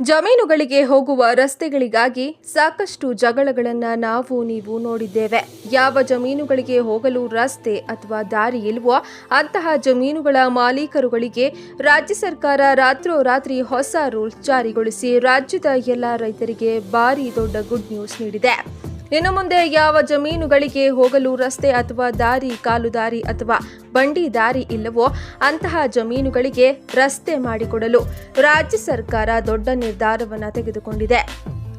ಜಮೀನುಗಳಿಗೆ ಹೋಗುವ ರಸ್ತೆಗಳಿಗಾಗಿ ಸಾಕಷ್ಟು ಜಗಳಗಳನ್ನು ನಾವು ನೀವು ನೋಡಿದ್ದೇವೆ. ಯಾವ ಜಮೀನುಗಳಿಗೆ ಹೋಗಲು ರಸ್ತೆ ಅಥವಾ ದಾರಿ ಇಲ್ವೋ ಅಂತಹ ಜಮೀನುಗಳ ಮಾಲೀಕರುಗಳಿಗೆ ರಾಜ್ಯ ಸರ್ಕಾರ ರಾತ್ರೋರಾತ್ರಿ ಹೊಸ ರೂಲ್ಸ್ ಜಾರಿಗೊಳಿಸಿ ರಾಜ್ಯದ ಎಲ್ಲ ರೈತರಿಗೆ ಭಾರಿ ದೊಡ್ಡ ಗುಡ್ ನ್ಯೂಸ್ ನೀಡಿದೆ. ಇನ್ನು ಮುಂದೆ ಯಾವ ಜಮೀನುಗಳಿಗೆ ಹೋಗಲು ರಸ್ತೆ ಅಥವಾ ದಾರಿ ಕಾಲು ದಾರಿ ಅಥವಾ ಬಂಡಿ ದಾರಿ ಇಲ್ಲವೋ ಅಂತಹ ಜಮೀನುಗಳಿಗೆ ರಸ್ತೆ ಮಾಡಿಕೊಡಲು ರಾಜ್ಯ ಸರ್ಕಾರ ದೊಡ್ಡ ನಿರ್ಧಾರವನ್ನು ತೆಗೆದುಕೊಂಡಿದೆ.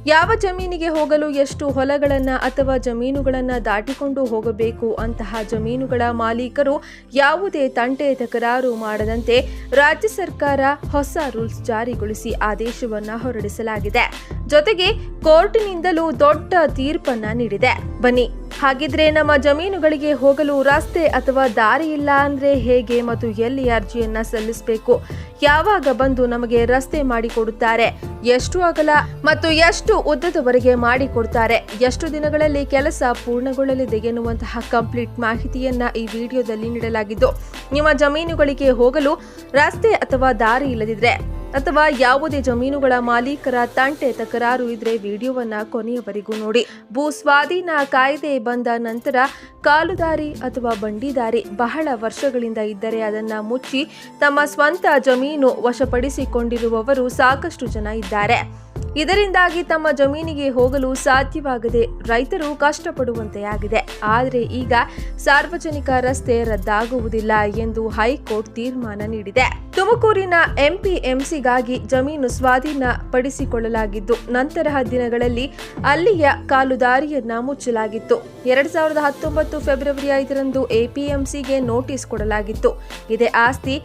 ಯಾವ ಜಮೀನಿಗೆ ಹೋಗಲು ಎಷ್ಟು ಹೊಲಗಳನ್ನು ಅಥವಾ ಜಮೀನುಗಳನ್ನು ದಾಟಿಕೊಂಡು ಹೋಗಬೇಕು ಅಂತಹ ಜಮೀನುಗಳ ಮಾಲೀಕರು ಯಾವುದೇ ತಂಟೆ ತಕರಾರು ಮಾಡದಂತೆ ರಾಜ್ಯ ಸರ್ಕಾರ ಹೊಸ ರೂಲ್ಸ್ ಜಾರಿಗೊಳಿಸಿ ಆದೇಶವನ್ನು ಹೊರಡಿಸಲಾಗಿದೆ. ಜೊತೆಗೆ ಕೋರ್ಟ್ನಿಂದಲೂ ದೊಡ್ಡ ತೀರ್ಪನ್ನ ನೀಡಿದೆ. ಬನ್ನಿ. ಹಾಗಿದ್ರೆ ನಮ್ಮ ಜಮೀನುಗಳಿಗೆ ಹೋಗಲು ರಸ್ತೆ ಅಥವಾ ದಾರಿ ಇಲ್ಲ ಅಂದ್ರೆ ಹೇಗೆ ಮತ್ತು ಎಲ್ಲಿ ಅರ್ಜಿಯನ್ನ ಸಲ್ಲಿಸಬೇಕು? ಯಾವಾಗ ಬಂದು ನಮಗೆ ರಸ್ತೆ ಮಾಡಿಕೊಡುತ್ತಾರೆ ಎಷ್ಟು ಅಗಲ ಮತ್ತು ಎಷ್ಟು ಉದ್ದದವರೆಗೆ ಮಾಡಿಕೊಡ್ತಾರೆ ಎಷ್ಟು ದಿನಗಳಲ್ಲಿ ಕೆಲಸ ಪೂರ್ಣಗೊಳ್ಳಲಿದೆ ಎನ್ನುವಂತಹ ಕಂಪ್ಲೀಟ್ ಮಾಹಿತಿಯನ್ನ ಈ ವಿಡಿಯೋದಲ್ಲಿ ನೀಡಲಾಗಿದ್ದು, ನಿಮ್ಮ ಜಮೀನುಗಳಿಗೆ ಹೋಗಲು ರಸ್ತೆ ಅಥವಾ ದಾರಿ ಇಲ್ಲದಿದ್ರೆ ಅಥವಾ ಯಾವುದೇ ಜಮೀನುಗಳ ಮಾಲೀಕರ ತಂಟೆ ತಕರಾರು ಇದ್ರೆ ವಿಡಿಯೋವನ್ನ ಕೊನೆಯವರೆಗೂ ನೋಡಿ. ಭೂ ಸ್ವಾಧೀನ ಕಾಯ್ದೆ ಬಂದ ನಂತರ ಕಾಲುದಾರಿ ಅಥವಾ ಬಂಡಿದಾರಿ ಬಹಳ ವರ್ಷಗಳಿಂದ ಇದ್ದರೆ ಅದನ್ನ ಮುಚ್ಚಿ ತಮ್ಮ ಸ್ವಂತ ಜಮೀನು ವಶಪಡಿಸಿಕೊಂಡಿರುವವರು ಸಾಕಷ್ಟು ಜನ ಇದ್ದಾರೆ. ಇದರಿಂದಾಗಿ ತಮ್ಮ ಜಮೀನಿಗೆ ಹೋಗಲು ಸಾಧ್ಯವಾಗದೆ ರೈತರು ಕಷ್ಟಪಡುವಂತೆ ಆಗಿದೆ ಆದರೆ ಈಗ ಸಾರ್ವಜನಿಕ ರಸ್ತೆ ರದ್ದಾಗುವುದಿಲ್ಲ ಎಂದು ಹೈಕೋರ್ಟ್ ತೀರ್ಮಾನ ನೀಡಿದೆ. ತುಮಕೂರಿನ ಎಂಪಿಎಂಸಿಗಾಗಿ ಜಮೀನು ಸ್ವಾಧೀನ ಪಡಿಸಿಕೊಳ್ಳಲಾಗಿದ್ದು ನಂತರ ದಿನಗಳಲ್ಲಿ ಅಲ್ಲಿಯ ಕಾಲುದಾರಿಯನ್ನ ಮುಚ್ಚಲಾಗಿತ್ತು. ಎರಡ್ ಸಾವಿರದ ಹತ್ತೊಂಬತ್ತು ಫೆಬ್ರವರಿ ಐದರಂದು ಎಪಿಎಂಸಿಗೆ ನೋಟಿಸ್ ಕೊಡಲಾಗಿತ್ತು. ಇದೇ ಆಸ್ತಿ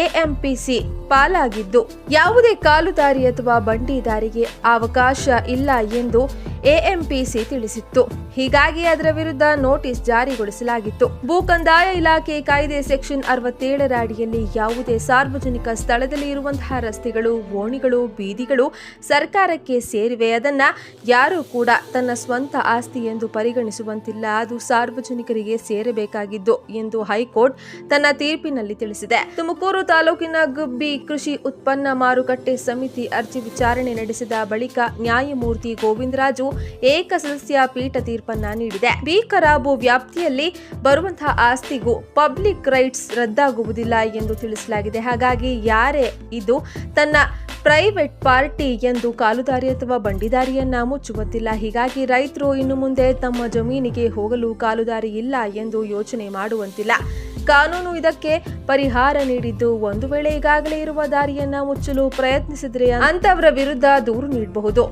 ಎಎಂಪಿಸಿ ಪಾಲಾಗಿದ್ದು, ಯಾವುದೇ ಕಾಲುದಾರಿ ಅಥವಾ ಬಂಡಿ ದಾರಿಗೆ ಅವಕಾಶ ಇಲ್ಲ ಎಂದು ಎಎಂಪಿಸಿ ತಿಳಿಸಿತ್ತು. ಹೀಗಾಗಿ ಅದರ ವಿರುದ್ಧ ನೋಟಿಸ್ ಜಾರಿಗೊಳಿಸಲಾಗಿತ್ತು. ಭೂ ಕಂದಾಯ ಇಲಾಖೆ ಕಾಯ್ದೆ ಸೆಕ್ಷನ್ ಅರವತ್ತೇಳರ ಅಡಿಯಲ್ಲಿ ಯಾವುದೇ ಸಾರ್ವಜನಿಕ ಸ್ಥಳದಲ್ಲಿ ಇರುವಂತಹ ರಸ್ತೆಗಳು, ಓಣಿಗಳು, ಬೀದಿಗಳು ಸರ್ಕಾರಕ್ಕೆ ಸೇರಿವೆ. ಅದನ್ನ ಯಾರೂ ಕೂಡ ತನ್ನ ಸ್ವಂತ ಆಸ್ತಿ ಎಂದು ಪರಿಗಣಿಸುವಂತಿಲ್ಲ. ಅದು ಸಾರ್ವಜನಿಕರಿಗೆ ಸೇರಬೇಕಾಗಿದ್ದು ಎಂದು ಹೈಕೋರ್ಟ್ ತನ್ನ ತೀರ್ಪಿನಲ್ಲಿ ತಿಳಿಸಿದೆ. ತುಮಕೂರು ತಾಲೂಕಿನ ಗುಬ್ಬಿ ಕೃಷಿ ಉತ್ಪನ್ನ ಮಾರುಕಟ್ಟೆ ಸಮಿತಿ ಅರ್ಜಿ ವಿಚಾರಣೆ ನಡೆಸಿದ ಬಳಿಕ ನ್ಯಾಯಮೂರ್ತಿ ಗೋವಿಂದರಾಜು ಏಕಸದಸ್ಯ ಪೀಠ ತೀರ್ಪನ್ನ ನೀಡಿದೆ. ಬಿ ಭೂ ವ್ಯಾಪ್ತಿಯಲ್ಲಿ ಬರುವಂತಹ ಆಸ್ತಿಗೂ ಪಬ್ಲಿಕ್ ರೈಟ್ಸ್ ರದ್ದಾಗುವುದಿಲ್ಲ ಎಂದು ತಿಳಿಸಲಾಗಿದೆ. ಹಾಗಾಗಿ ಯಾರೇ ಇದು ತನ್ನ ಪ್ರೈವೇಟ್ ಪಾರ್ಟಿ ಎಂದು ಕಾಲುದಾರಿ ಅಥವಾ ಬಂಡಿದಾರಿಯನ್ನ ಮುಚ್ಚುವಂತಿಲ್ಲ. ಹೀಗಾಗಿ ರೈತರು ಇನ್ನು ಮುಂದೆ ತಮ್ಮ ಜಮೀನಿಗೆ ಹೋಗಲು ಕಾಲುದಾರಿ ಇಲ್ಲ ಎಂದು ಯೋಚನೆ ಮಾಡುವಂತಿಲ್ಲ. ಕಾನೂನು ಇದಕ್ಕೆ ಪರಿಹಾರ ನೀಡಿದ್ದು ಒಂದು ವೇಳೆ ಈಗಾಗಲೇ ಇರುವ ದಾರಿಯನ್ನ ಮುಚ್ಚಲು ಪ್ರಯತ್ನಿಸಿದ್ರೆ ಅಂತವರ ವಿರುದ್ಧ ದೂರು ನೀಡಬಹುದು.